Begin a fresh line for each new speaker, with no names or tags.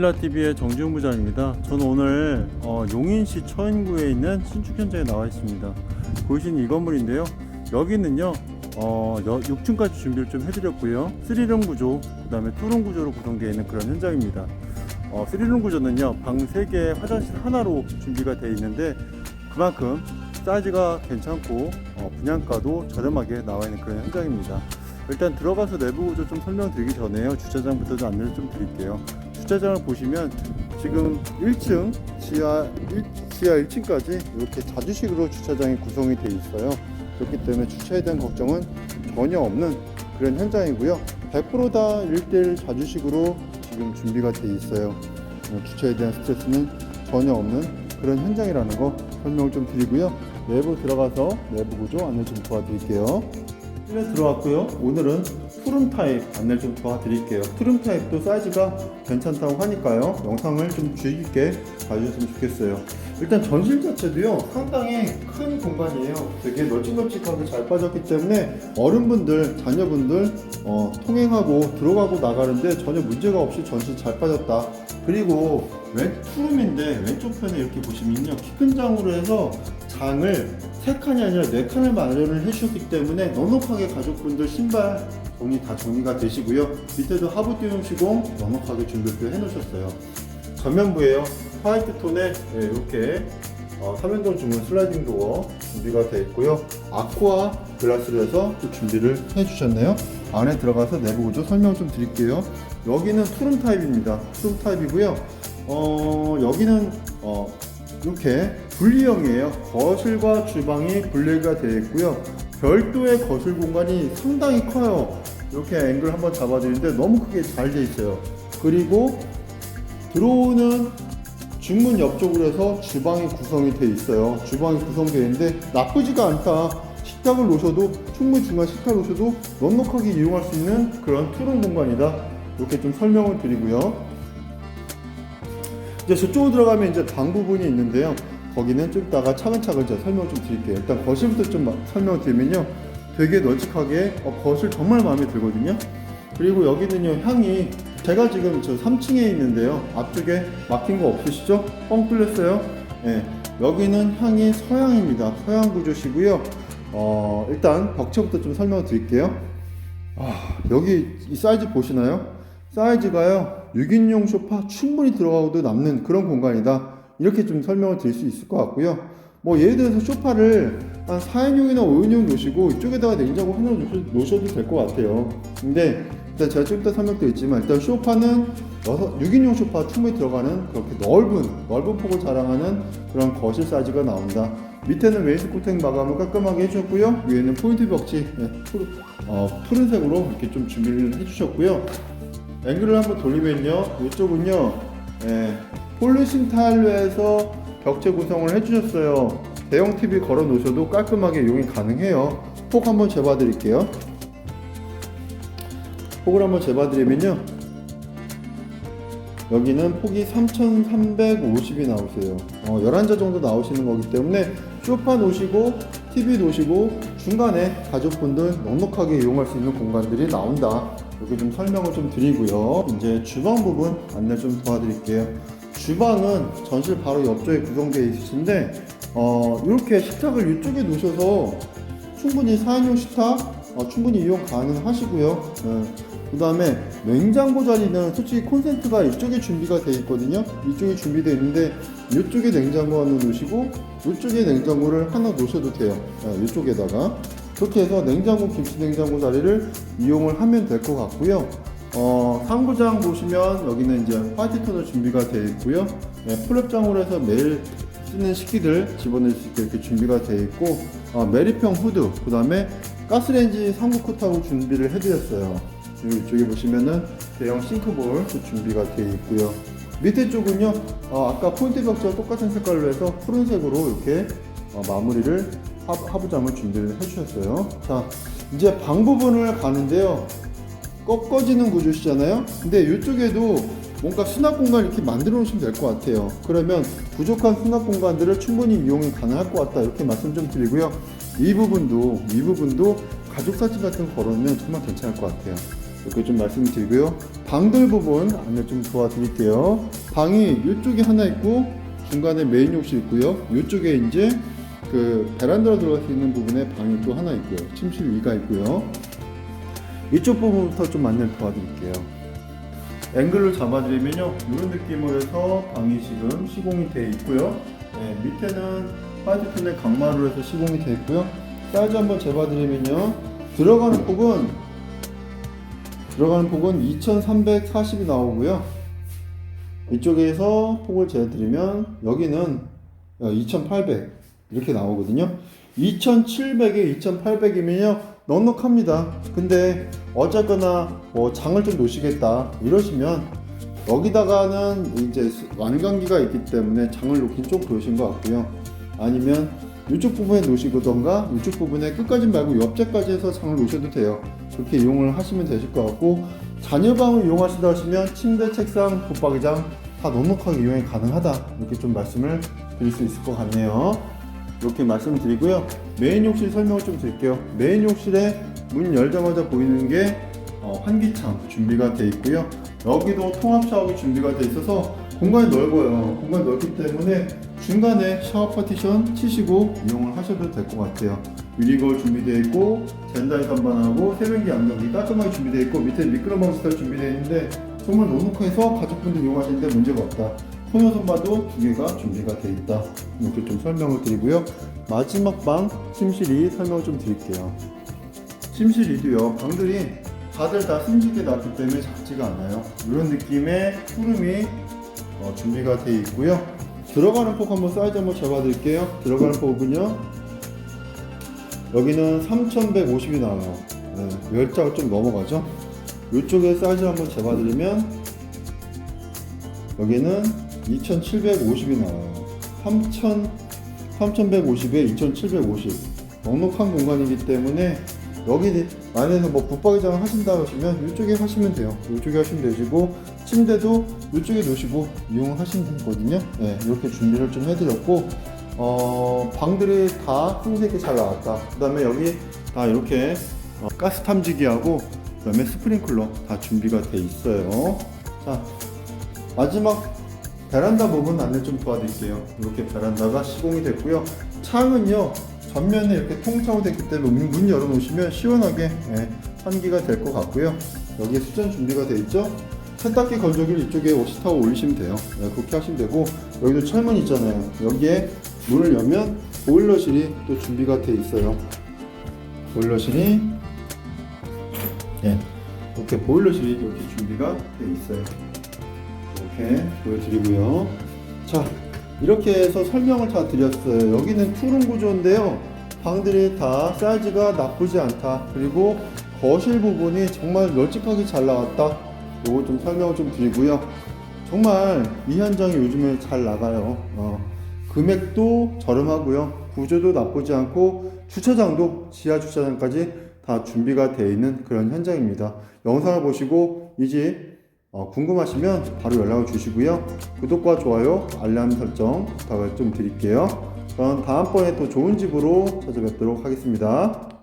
빌라TV의 정지훈 부장입니다. 저는 오늘 어, 용인시 처인구에 있는 신축 현장에 나와 있습니다. 보이시는 이 건물인데요. 여기는요, 어, 6층까지 준비를 좀 해드렸고요. 3룸 구조, 그 다음에 2룸 구조로 구성되어 있는 그런 현장입니다. 어, 3룸 구조는요, 방 3개, 화장실 하나로 준비가 되어 있는데, 그만큼 사이즈가 괜찮고, 어, 분양가도 저렴하게 나와 있는 그런 현장입니다. 일단 들어가서 내부 구조 좀 설명드리기 전에요. 주차장부터 좀 안내를 좀 드릴게요. 주차장을 보시면 지금 1층 지하 1, 지하 1층까지 이렇게 자주식으로 주차장이 구성이 되어 있어요. 그렇기 때문에 주차에 대한 걱정은 전혀 없는 그런 현장이고요. 100%다 1대1 자주식으로 지금 준비가 되어 있어요. 어, 주차에 대한 스트레스는 전혀 없는 그런 현장이라는 거 설명을 좀 드리고요. 내부 들어가서 내부 구조 안내 좀 도와드릴게요. 실내 들어왔고요. 오늘은 푸른 타입 안내를 좀 도와드릴게요. 푸른 타입도 사이즈가 괜찮다고 하니까요. 영상을 좀 주의 깊게 봐주셨으면 좋겠어요. 일단 전실 자체도요. 상당히 큰 공간이에요. 되게 널찍널찍하게 잘 빠졌기 때문에 어른분들, 자녀분들 어, 통행하고 들어가고 나가는데 전혀 문제가 없이 전실 잘 빠졌다. 그리고 왼 푸름인데 왼쪽 편에 이렇게 보시면요. 키 큰 장으로 해서 장을 세 칸이 아니라 네 칸을 마련을 해주셨기 때문에 넉넉하게 가족분들 신발 정리 다 정리가 되시고요. 밑에도 하부 띄움 시공 넉넉하게 준비를 해놓으셨어요. 전면부에요. 화이트 톤에 네, 이렇게 어, 3연동 주문 슬라이딩 도어 준비가 되어 있고요. 아쿠아 글라스를 해서 또 준비를 해주셨네요. 안에 들어가서 내부 구조 설명 좀 드릴게요. 여기는 투룸 타입입니다. 투룸 타입이고요. 어, 여기는 어, 이렇게 분리형이에요. 거실과 주방이 분리가 되어 있고요. 별도의 거실 공간이 상당히 커요. 이렇게 앵글 한번 잡아드리는데 너무 크게 잘 돼 있어요. 그리고 들어오는 중문 옆쪽으로 해서 주방이 구성이 되어 있어요. 주방이 구성되어 있는데 나쁘지가 않다. 식탁을 놓으셔도 충분히 중간 식탁을 놓으셔도 넉넉하게 이용할 수 있는 그런 투룸 공간이다. 이렇게 좀 설명을 드리고요. 이제 저쪽으로 들어가면 이제 방 부분이 있는데요. 거기는 좀 이따가 차근차근 제가 설명을 좀 드릴게요. 일단 거실부터 좀 마- 설명을 드리면요. 되게 널찍하게 어, 거실 정말 마음에 들거든요. 그리고 여기는요 향이 제가 지금 저 3층에 있는데요. 앞쪽에 막힌 거 없으시죠? 뻥 뚫렸어요. 예. 여기는 향이 서양입니다. 서양 구조시고요. 어, 일단 벽체부터 좀 설명을 드릴게요. 아, 여기 이 사이즈 보시나요? 사이즈가요, 6인용 소파 충분히 들어가도 남는 그런 공간이다. 이렇게 좀 설명을 드릴 수 있을 것 같고요. 뭐, 예를 들어서 소파를 한 4인용이나 5인용 놓으시고 이쪽에다가 냉장고 하나 놓으셔- 놓으셔도 될 것 같아요. 근데 일단 제가 좀 이따 설명드리지만 일단 소파는 6인용 소파 충분히 들어가는 그렇게 넓은, 넓은 폭을 자랑하는 그런 거실 사이즈가 나온다. 밑에는 웨이스 코팅 마감을 깔끔하게 해주셨고요. 위에는 포인트 벽지 네, 어, 푸른색으로 이렇게 좀 준비를 해주셨고요. 앵글을 한번 돌리면요, 이쪽은요, 예, 폴리싱 타일로 해서 벽체 구성을 해주셨어요. 대형 TV 걸어 놓으셔도 깔끔하게 이용이 가능해요. 폭 한번 재봐 드릴게요. 폭을 한번 재봐 드리면요, 여기는 폭이 3,350이 나오세요. 어, 11자 정도 나오시는 거기 때문에 소파 놓으시고 TV 놓으시고 중간에 가족분들 넉넉하게 이용할 수 있는 공간들이 나온다. 여기 좀 설명을 좀 드리고요. 이제 주방 부분 안내 좀 도와드릴게요. 주방은 전실 바로 옆쪽에 구성되어 있으신데 어, 이렇게 식탁을 이쪽에 놓으셔서 충분히 4인용 식탁 어, 충분히 이용 가능하시고요. 그 다음에 냉장고 자리는 솔직히 콘센트가 이쪽에 준비가 되어 있거든요. 이쪽에 준비되어 있는데 이쪽에 냉장고 하나 놓으시고 이쪽에 냉장고를 하나 놓으셔도 돼요. 어, 이쪽에다가 그렇게 해서 냉장고 김치 냉장고 자리를 이용을 하면 될 것 같고요. 어, 상부장 보시면 여기는 이제 화이트 톤으로 준비가 되어 있고요. 네, 플랩장으로 해서 매일 쓰는 식기들 집어넣을 수 있게 이렇게 준비가 되어 있고 어, 메리평 후드 그 다음에 가스레인지 3구 컷하고 준비를 해드렸어요. 그리고 이쪽에 보시면은 대형 싱크볼 또 준비가 되어 있고요. 밑에 쪽은요 어, 아까 포인트 벽지와 똑같은 색깔로 해서 푸른색으로 이렇게 어, 마무리를 하, 하부장을 준비를 해주셨어요. 자 이제 방 부분을 가는데요 꺾어지는 구조시잖아요. 근데 이쪽에도 뭔가 수납 공간 이렇게 만들어 놓으시면 될 것 같아요. 그러면 부족한 수납 공간들을 충분히 이용이 가능할 것 같다. 이렇게 말씀 좀 드리고요. 이 부분도, 이 부분도 가족 사진 같은 거 걸어놓으면 정말 괜찮을 것 같아요. 이렇게 좀 말씀드리고요. 방들 부분 안내 좀 도와드릴게요. 방이 이쪽에 하나 있고 중간에 메인 욕실 있고요. 이쪽에 이제 그 베란다로 들어갈 수 있는 부분에 방이 또 하나 있고요. 침실 위가 있고요. 이쪽 부분부터 좀 안내를 도와드릴게요. 앵글을 잡아드리면요. 이런 느낌으로 해서 방이 지금 시공이 되어 있고요. 네, 밑에는 화이트 톤의 강마루로 해서 시공이 되어 있고요. 사이즈 한번 재봐드리면요. 들어가는 폭은 들어가는 폭은 2340이 나오고요. 이쪽에서 폭을 재드리면 여기는 2800 이렇게 나오거든요. 2700에 2800이면요. 넉넉합니다. 근데 어쨌거나 뭐 장을 좀 놓으시겠다 이러시면 여기다가는 이제 완강기가 있기 때문에 장을 놓긴 좀 그러신 것 같고요. 아니면 이쪽 부분에 놓으시던가 이쪽 부분에 끝까지 말고 옆재까지 해서 장을 놓으셔도 돼요. 그렇게 이용을 하시면 되실 것 같고 자녀방을 이용하시다 하시면 침대, 책상, 붙박이장 다 넉넉하게 이용이 가능하다 이렇게 좀 말씀을 드릴 수 있을 것 같네요. 이렇게 말씀드리고요. 메인 욕실 설명을 좀 드릴게요. 메인 욕실에 문 열자마자 보이는 게 어, 환기창 준비가 되어 있고요. 여기도 통합 샤워기 준비가 되어 있어서 공간이 넓어요. 공간이 넓기 때문에 중간에 샤워 파티션 치시고 이용을 하셔도 될 것 같아요. 유리거울 준비되어 있고 젠다이 선반하고 세면기 안경기 깔끔하게 준비되어 있고 밑에 미끄럼방 스타일 준비되어 있는데 정말 넉넉해서 가족분들 이용하시는데 문제가 없다. 소녀 선반도 두 개가 준비가 되어 있다. 이렇게 좀 설명을 드리고요. 마지막 방 침실 2 설명을 좀 드릴게요. 침실 2도요. 방들이 다들 다 숨쉽게 나왔기 때문에 작지가 않아요. 이런 느낌의 푸름이 어, 준비가 되어 있고요. 들어가는 폭 한번 사이즈 한번 잡아드릴게요. 들어가는 폭은요. 여기는 3150이 나와요. 네, 열자가 좀 넘어가죠. 이쪽에 사이즈 한번 잡아드리면 여기는 2750이 나와요. 3000, 3150에 2750. 넉넉한 공간이기 때문에 여기 안에서 뭐 붙박이장을 하신다 하시면 이쪽에 하시면 돼요. 이쪽에 하시면 되시고 침대도 이쪽에 놓으시고 이용하시면 되거든요. 네, 이렇게 준비를 좀 해드렸고 어, 방들이 다 흰색이 잘 나왔다. 그 다음에 여기 다 이렇게 어, 가스 탐지기하고 그 다음에 스프링클러 다 준비가 돼 있어요. 자 마지막 베란다 부분 안내 좀 도와드릴게요. 이렇게 베란다가 시공이 됐고요. 창은요 전면에 이렇게 통창으로 됐기 때문에 문, 문 열어놓으시면 시원하게 예, 환기가 될 것 같고요. 여기에 수전 준비가 되어 있죠. 세탁기 건조기를 이쪽에 오시타고 올리시면 돼요. 예, 그렇게 하시면 되고 여기도 철문 있잖아요. 여기에 문을 열면 보일러실이 또 준비가 되어 있어요. 보일러실이 예, 이렇게 보일러실이 이렇게 준비가 되어 있어요. 이렇게 보여드리고요. 자, 이렇게 해서 설명을 다 드렸어요. 여기는 푸른 구조인데요. 방들이 다 사이즈가 나쁘지 않다. 그리고 거실 부분이 정말 널찍하게 잘 나왔다. 요거 좀 설명을 좀 드리고요. 정말 이 현장이 요즘에 잘 나가요. 어, 금액도 저렴하고요. 구조도 나쁘지 않고 주차장도 지하 주차장까지 다 준비가 되어 있는 그런 현장입니다. 영상을 보시고 이 집 어, 궁금하시면 바로 연락을 주시고요. 구독과 좋아요, 알람 설정 부탁을 좀 드릴게요. 그럼 다음번에 또 좋은 집으로 찾아뵙도록 하겠습니다.